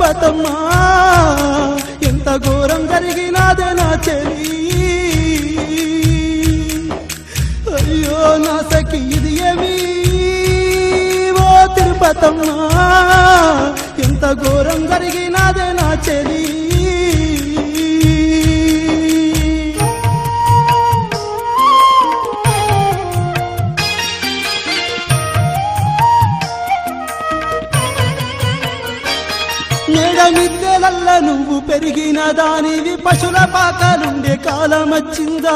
బతమ్మా ఎంత ఘోరం జరిగినాదే నా చెలి అయ్యో నా సఖి ఇది ఏమి? ఓ తిరుపతమ్మా ఎంత ఘోరం జరిగినాదే నా చెలి నేడ నువ్వు పెరిగిన దానివి పశుల పాకలుండే కాలమచ్చిందా?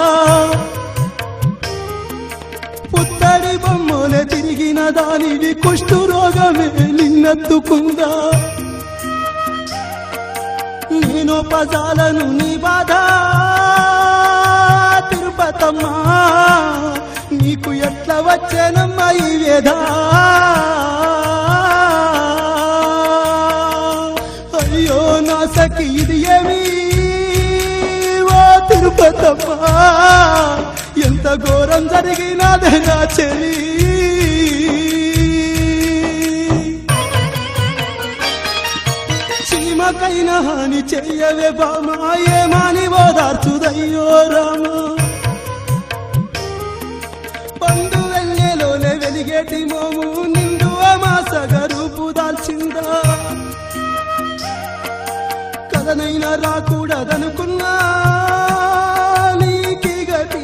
పుత్తడి బొమ్మలే తిరిగిన దానివి కుష్టు రోగమే నిన్నెత్తుకుందా? నేను పజాలను నీ బాధ తిరుపతమ్మా. నీకు ఎట్లా వచ్చేనమ్మా ఈ వేధా నా ఇది ఏమి? ఓ తిరుపతమ్మా ఎంత ఘోరం జరిగినదే నా చెలి చీమకైనా హాని చెయ్యవే బామా ఏమాని ఓదార్చుదయ్యో రామా. పండు వెళ్ళేలోనే వెలిగేటి మోము నిండు అమాసగా కథనైనా రాకూడదనుకున్నా. నీకి గతి.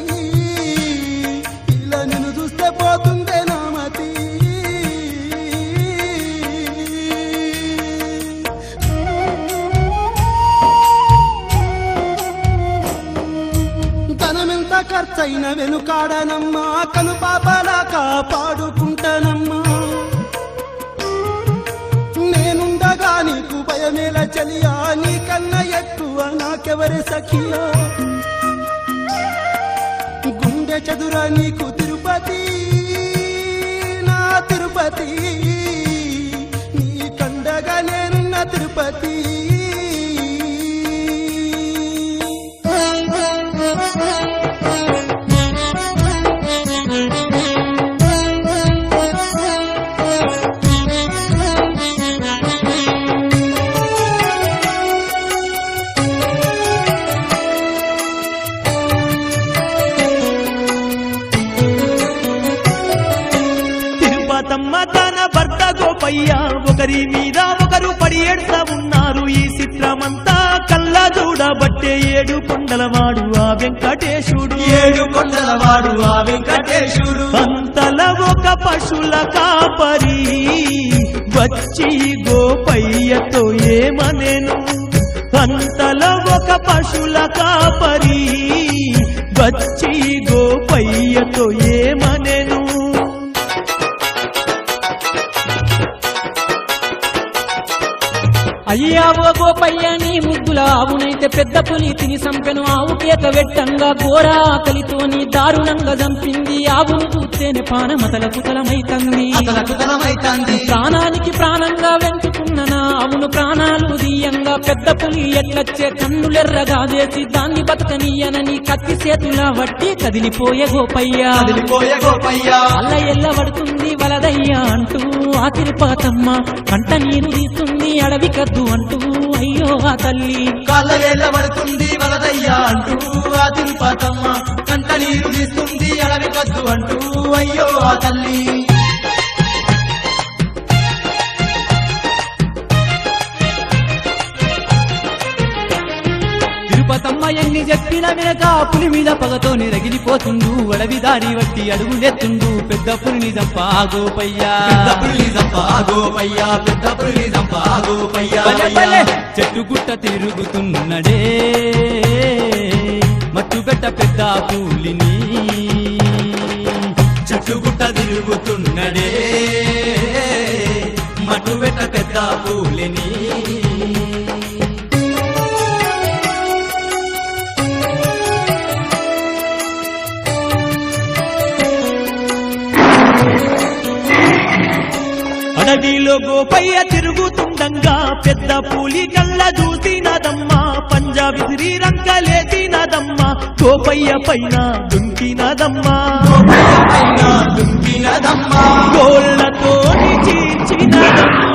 ఇలా నిన్ను చూస్తే పోతుందే నామతి ధనమెంత ఖర్చైన వెనుకాడనమ్మా. కను పాపలా కాపాడుకుంటానమ్మా. నేనుండగా నీకు భయమేల చలియా నీకన్నా ఎక్కువ నాకెవరి సఖియా? గుండె చదురా నీకు తిరుపతి నా తిరుపతి. గోపయ్య ఒకరి మీద ఒకరు పడి ఏడ్తా ఉన్నారు. ఈ చిత్రమంతా కళ్ళ చూడబట్టే ఏడు కొండలవాడు ఆ వెంకటేశుడు. ఏడు కొండలవాడు ఆ వెంకటేశుడు. అంతల ఒక పశుల కాపరి. వచ్చి గోపయ్యతో ఏమనెను? అంతల ఒక పశుల కాపరి. వచ్చి గోపయ్యతో ఏమనెను? అయ్యా ఓ గోపయ్య నీ ముద్దుల ఆవునైతే పెద్ద పులి తిని సంపెను ఆవు కేక వెట్టంగా ఘోర ఆకలితోని దారుణంగా చంపింది ఆవును చూస్తేనే పానమతల కుతలమైతంది. ప్రాణానికి ప్రాణంగా వెంచుకున్న నా ఆవును ప్రాణాలు దీయంగా పెద్ద పులి ఎట్లచ్చే కన్నులెర్రగా చేసి దాన్ని బతకనీయనని కత్తి చేతుల వట్టి కదిలిపోయే గోపయ్య. అల్ల ఎల్ల పడుతుంది వలదయ్యా అంటూ ఆ తిరుపతమ్మ కంట నీరు తీస్తుంది అడవి కద్దు అంటూ అయ్యో ఆ తల్లి. కాళ్ళ వేళ్ళ పడుతుంది వలదయ్యా అంటూ ఆ తిరుపతమ్మ కంట నీరు తీస్తుంది అడవి కద్దు అంటూ అయ్యో ఆ తల్లి. ఎన్ని చెప్పిన వినక పులి మీద పగతో రగిలిపోతుండు. అడవి దారి వట్టి అడుగులెత్తుండు పెద్ద పులిని చంప ఆ గోపయ్యా పెద్ద పులి చంప ఆ గోపయ్య పెద్ద పులి చంప ఆ గోపయ్య భలే భలే. చెట్టు గుట్ట తిరుగుతున్నడే. మట్టు పెట్ట పెద్ద పులిని. చుట్టుగుట్ట తిరుగుతున్నడే. మటు పెట్ట పెద్ద పూలిని. అడవిలో గోపయ్య తిరుగుతుండంగా పెద్ద పూలి కళ్ళ శ్రీరంగలేసినదమ్మా గోపయ్య పైన దుంకినదమ్మా. గోపయ్య పైన దుంకినదమ్మా. గోళ్ళతో చీల్చినదమ్మా.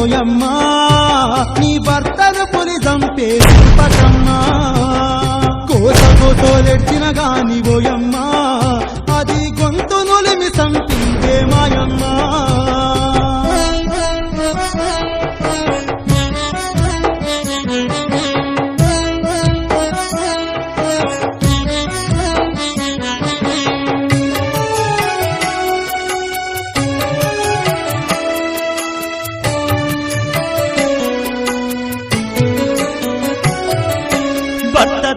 ఓయమ్మా నీ భర్తను పులి చంపే పటమ్మా కోత కోతోలెట్టిన గాని ఓయమ్మా అది గొంతు నులిమి చంపిందే మాయమ్మా.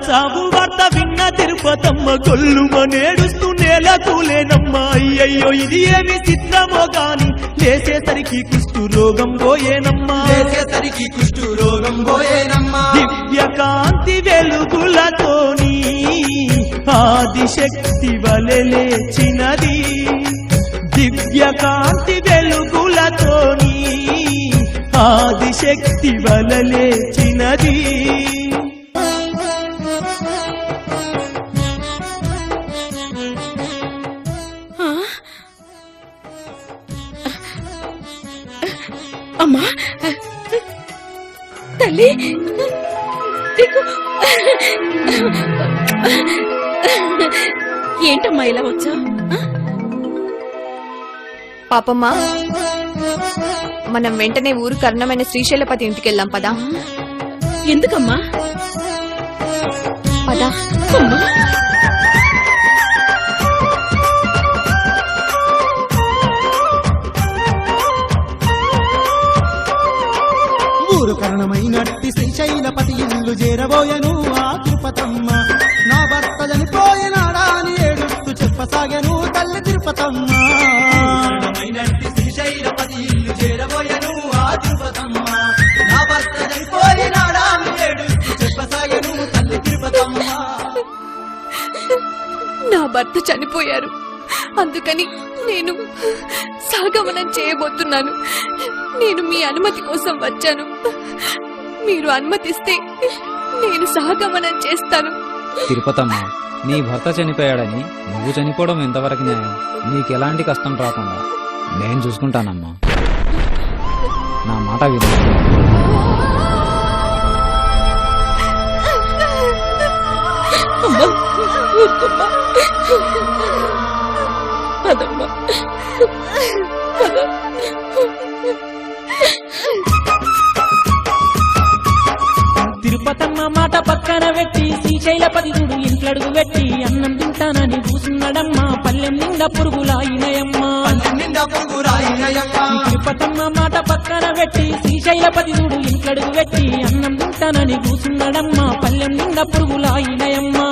చావు వార్త విన్న తిరుపతమ్మ గొల్లుమ నేడుస్తూ నేల కూలేనమ్మ అయ్యయ్యో ఇది ఏమి చిత్రమో గాని లేసేసరికి కుష్టు రోగం పోయేనమ్మా. చేసేసరికి కుష్టు రోగం పోయేనమ్మా. దివ్య కాంతి వెలుగులతోని ఆదిశక్తి వలె లేచినది. దివ్య కాంతి వెలుగులతోని ఆదిశక్తి వలె తల్లి. ఏంటమ్మా ఇలా వచ్చా? పాపమ్మా మనం వెంటనే ఊరు కర్ణమైన శ్రీశైలపతి ఇంటికి వెళ్దాం పదా. ఎందుకమ్మా? పదా. అమ్మా! తిరుపతమ్మ మైనట్టి శ్రీశైలపతి ఇల్లు చేరబోయను ఆ తిరుపతమ్మ. నా ఏడు చెప్పసాగను తల్లి తిరుపతమ్మ. నా భర్త చనిపోయారు. అందుకని నేను సాగమనం చేయబోతున్నాను. నేను మీ అనుమతి కోసం వచ్చాను. మీరు అనుమతిస్తే నేను సహగమనం చేస్తాను. తిరుపతమ్మ నీ భర్త చనిపోయాడని నువ్వు చనిపోవడం ఎంతవరకు న్యాయం? నీకెలాంటి కష్టం రాకుండా? నేను చూసుకుంటానమ్మా. నా మాట విను. తిరుపతమ్మ పక్కన పెట్టి శ్రీశైలపతి చూడు ఇంట్లడుగు పెట్టి అన్నం తింటానని కూసున్నాడమ్మా పల్లెం నిండా పురుగులాయినయమ్మా తిరుపతమ్మ మాట పక్కన పెట్టి శ్రీశైలపతి చూడు ఇంట్లడుగు పెట్టి అన్నం తింటానని కూసున్నాడమ్మా పల్లెం నిండా పురుగులాయినయమ్మా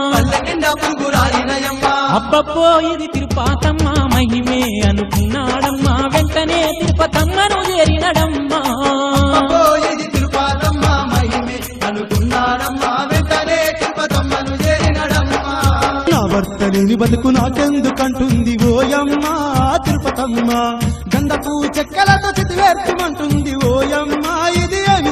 అబ్బబ్బో ఇది తిరుపతమ్మ మహిమే అనుకున్నాడమ్మా. వెంటనే తిరుపతమ్మను చేరినడమ్మా. భర్తలేని బతుకు నాకెందుకంటుంది ఓయమ్మ తిరుపతమ్మ? గంధపు చెక్కలతో చితివేర్చమంటుంది ఓయమ్మ ఇది ఏమి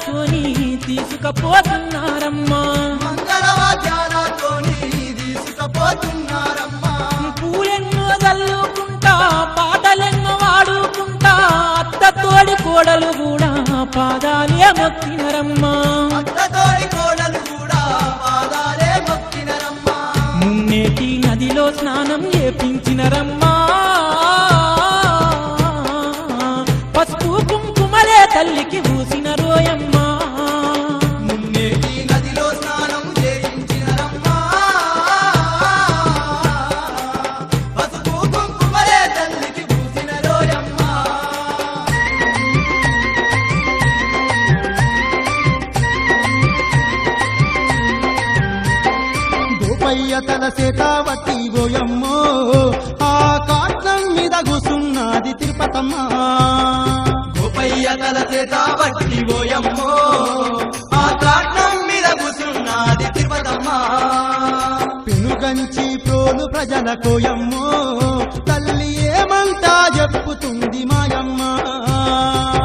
మంగళవాద్యాలతోని తీసుకపోతున్నారమ్మా. మంగళవాద్యాలతోని తీసుకుపోతున్నారమ్మా. పూలెన్నో చల్లుకుంటా పాటలెన్నో వాడుకుంటా అత్త తోడి కోడలు కూడా పాదాలే మొక్కినరమ్మా. అత్తతోడి కోడలు కూడా పాదాలే మొక్కినరమ్మా. మున్నేటి నదిలో స్నానం చేపించినరమ్మా. పసుపు కుంకుమలే తల్లికి పూసిన కూసున్నది గోపయ్య తల చేత ఓయమ్మో. ఆ కాట్నం మీద కూసున్నది తిరుపతమ్మా. పెనుగంచి ప్రోలు ప్రజల కోయమ్మో. తల్లి ఏమంటా చెప్పుతుంది మా